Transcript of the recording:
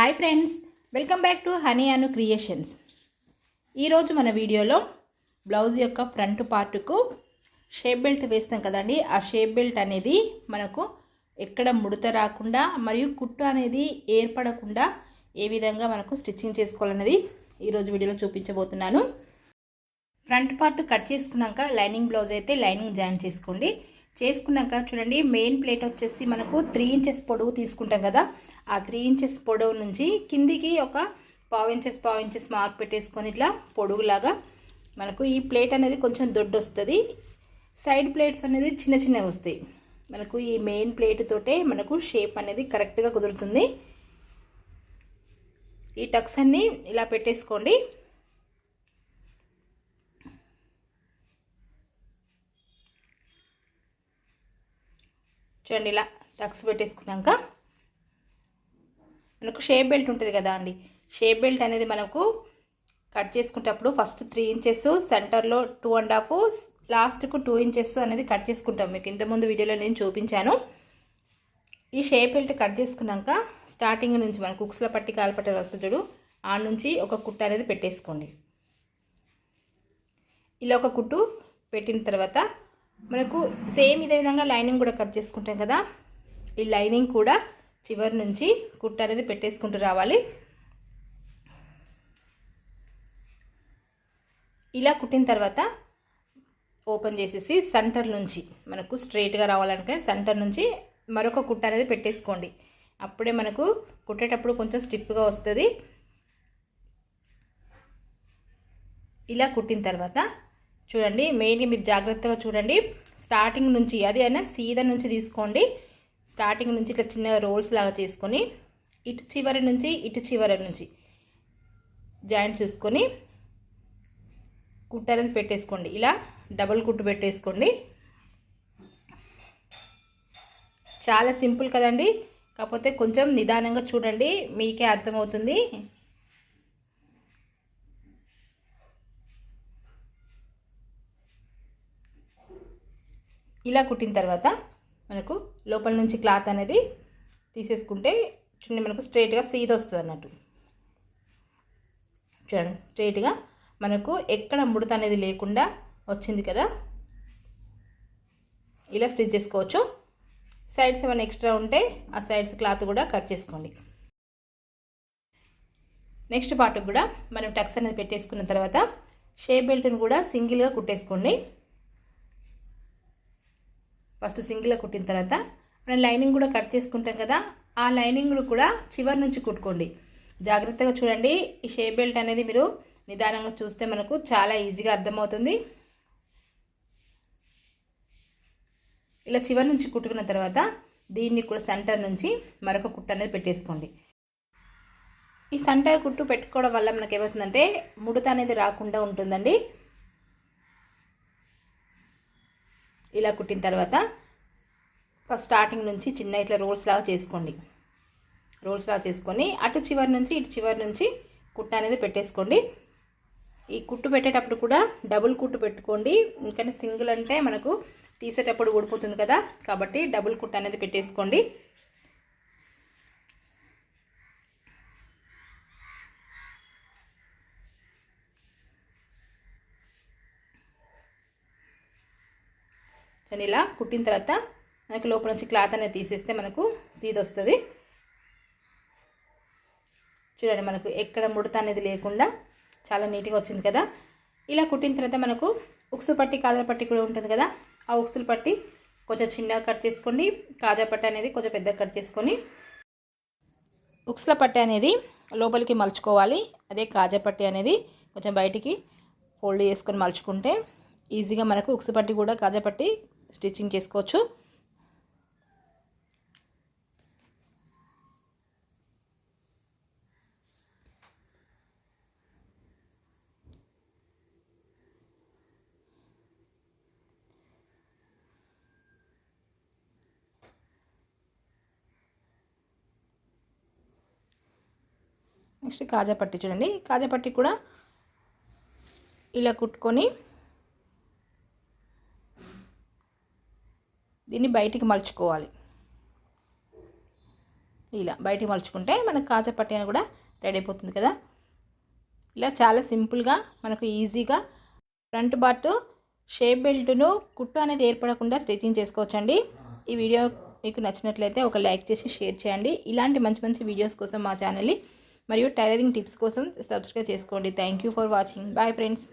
Hi friends welcome back to Honey Anu creations. ఈరోజు మన వీడియోలో బ్లౌజ్ యొక్క ఫ్రంట్ పార్ట్కు షేప్ బెల్ట్ వేస్తాం కదండి. ఆ షేప్ బెల్ట్ అనేది మనకు ఎక్కడ ముడత రాకుండా మరియు కుట్టు అనేది ఏర్పడకుండా ఏ విధంగా మనకు స్టిచ్చింగ్ చేసుకోవాలన్నది ఈరోజు వీడియోలో చూపించబోతున్నాను. ఫ్రంట్ పార్ట్ కట్ చేసుకున్నాక లైనింగ్ బ్లౌజ్ అయితే లైనింగ్ జాయిన్ చేసుకోండి. చేసుకున్నాక చూడండి మెయిన్ ప్లేట్ వచ్చేసి మనకు త్రీ ఇంచెస్ పొడవు తీసుకుంటాం కదా. ఆ త్రీ ఇంచెస్ పొడవు నుంచి కిందికి ఒక పావు ఇంచెస్ పావు ఇంచెస్ మార్క్ పెట్టేసుకొని ఇట్లా పొడుగులాగా మనకు ఈ ప్లేట్ అనేది కొంచెం దొడ్డు వస్తుంది సైడ్ ప్లేట్స్ అనేది చిన్న చిన్నవి వస్తాయి. మనకు ఈ మెయిన్ ప్లేట్ తోటే మనకు షేప్ అనేది కరెక్ట్గా కుదురుతుంది. ఈ టక్స్ అన్నీ ఇలా పెట్టేసుకోండి. చూడండి ఇలా టక్స్ పెట్టేసుకున్నాక మనకు షేప్ బెల్ట్ ఉంటుంది కదా అండి. షేప్ బెల్ట్ అనేది మనకు కట్ చేసుకునేటప్పుడు ఫస్ట్ త్రీ ఇంచెస్ సెంటర్లో టూ అండ్ హాఫ్ లాస్ట్కు టూ ఇంచెస్ అనేది కట్ చేసుకుంటాం. మీకు ఇంతకుముందు వీడియోలో నేను చూపించాను. ఈ షేప్ బెల్ట్ కట్ చేసుకున్నాక స్టార్టింగ్ నుంచి మనకు కుక్స్ల పట్టి కాలపట్ట వసతుడు ఆ నుంచి ఒక కుట్ట అనేది పెట్టేసుకోండి. ఇలా ఒక కుట్టు పెట్టిన తర్వాత మనకు సేమ్ ఇదే విధంగా లైనింగ్ కూడా కట్ చేసుకుంటాం కదా. ఈ లైనింగ్ కూడా చివరి నుంచి కుట్ట అనేది పెట్టేసుకుంటూ రావాలి. ఇలా కుట్టిన తర్వాత ఓపెన్ చేసేసి సెంటర్ నుంచి మనకు స్ట్రైట్గా రావాలనుకుంటే సెంటర్ నుంచి మరొక కుట్ట అనేది పెట్టేసుకోండి. అప్పుడే మనకు కుట్టేటప్పుడు కొంచెం స్టిప్గా వస్తుంది. ఇలా కుట్టిన తర్వాత చూడండి మెయిన్గా మీరు జాగ్రత్తగా చూడండి. స్టార్టింగ్ నుంచి అది అయినా సీదా నుంచి తీసుకోండి. స్టార్టింగ్ నుంచి ఇట్లా చిన్న రోల్స్ లాగా చేసుకొని ఇటు చివరి నుంచి ఇటు చివరి నుంచి జాయింట్ చూసుకొని కుట్టు అనేది పెట్టేసుకోండి. ఇలా డబుల్ కుట్టు పెట్టేసుకోండి. చాలా సింపుల్ కదండి. కాకపోతే కొంచెం నిదానంగా చూడండి మీకే అర్థమవుతుంది. ఇలా కుట్టిన తర్వాత మనకు లోపల నుంచి క్లాత్ అనేది తీసేసుకుంటే చూడండి మనకు స్ట్రైట్గా సీద వస్తుంది అన్నట్టు. చూడండి స్ట్రైట్గా మనకు ఎక్కడ ముడత అనేది లేకుండా వచ్చింది కదా. ఇలా స్టిచ్ చేసుకోవచ్చు. సైడ్స్ ఏమైనా ఎక్స్ట్రా ఉంటే ఆ సైడ్స్ క్లాత్ కూడా కట్ చేసుకోండి. నెక్స్ట్ పార్ట్కి కూడా మనం టక్స్ అనేది పెట్టేసుకున్న తర్వాత షేప్ బెల్ట్ని కూడా సింగిల్గా కుట్టేసుకోండి. ఫస్ట్ సింగిల్గా కుట్టిన తర్వాత మనం లైనింగ్ కూడా కట్ చేసుకుంటాం కదా ఆ లైనింగ్ కూడా చివరి నుంచి కుట్టుకోండి. జాగ్రత్తగా చూడండి ఈ షేప్ బెల్ట్ అనేది మీరు నిదానంగా చూస్తే మనకు చాలా ఈజీగా అర్థమవుతుంది. ఇలా చివరి నుంచి కుట్టుకున్న తర్వాత దీన్ని కూడా సెంటర్ నుంచి మరొక కుట్టు అనేది పెట్టేసుకోండి. ఈ సెంటర్ కుట్టు పెట్టుకోవడం వల్ల మనకు ఏమవుతుందంటే ముడత అనేది రాకుండా ఉంటుందండి. ఇలా కుట్టిన తర్వాత ఫస్ట్ స్టార్టింగ్ నుంచి చిన్న ఇట్లా రోల్స్ లాగా చేసుకోండి. రోల్స్ లాగా చేసుకొని అటు చివరి నుంచి ఇటు చివరి నుంచి కుట్ట అనేది పెట్టేసుకోండి. ఈ కుట్టు పెట్టేటప్పుడు కూడా డబుల్ కుట్టు పెట్టుకోండి. ఎందుకంటే సింగిల్ అంటే మనకు తీసేటప్పుడు ఊడిపోతుంది కదా. కాబట్టి డబుల్ కుట్టు అనేది పెట్టేసుకోండి. కానీ ఇలా కుట్టిన తర్వాత మనకి లోపల నుంచి క్లాత్ అనేది తీసేస్తే మనకు సీద్ వస్తుంది. చూడండి మనకు ఎక్కడ ముడత అనేది లేకుండా చాలా నీట్గా వచ్చింది కదా. ఇలా కుట్టిన తర్వాత మనకు ఉక్సు పట్టి కాజా పట్టి కూడా ఉంటుంది కదా. ఆ ఉక్సులు పట్టి కొంచెం చిన్నగా కట్ చేసుకోండి. కాజా పట్టి అనేది కొంచెం పెద్దగా కట్ చేసుకొని ఉక్సుల పట్టి అనేది లోపలికి మలుచుకోవాలి. అదే కాజా పట్టి అనేది కొంచెం బయటికి ఫోల్డ్ చేసుకొని మలుచుకుంటే ఈజీగా మనకు ఉక్సు పట్టి కూడా కాజా పట్టి స్టిచ్చింగ్ చేసుకోవచ్చు. నెక్స్ట్ కాజా పట్టి చూడండి. కాజా పట్టి కూడా ఇలా కుట్టుకొని దీన్ని బయటికి మలుచుకోవాలి. ఇలా బయటికి మలుచుకుంటే మనకు కాజపట్టి అని కూడా రెడీ అయిపోతుంది కదా. ఇలా చాలా సింపుల్గా మనకు ఈజీగా ఫ్రంట్ బాటు షేప్ బెల్ట్ను కుట్టు అనేది ఏర్పడకుండా స్టిచ్చింగ్ చేసుకోవచ్చండి. ఈ వీడియో మీకు నచ్చినట్లయితే ఒక లైక్ చేసి షేర్ చేయండి. ఇలాంటి మంచి మంచి వీడియోస్ కోసం మా ఛానల్ని మరియు టైలరింగ్ టిప్స్ కోసం సబ్స్క్రైబ్ చేసుకోండి. Thank you for watching bye friends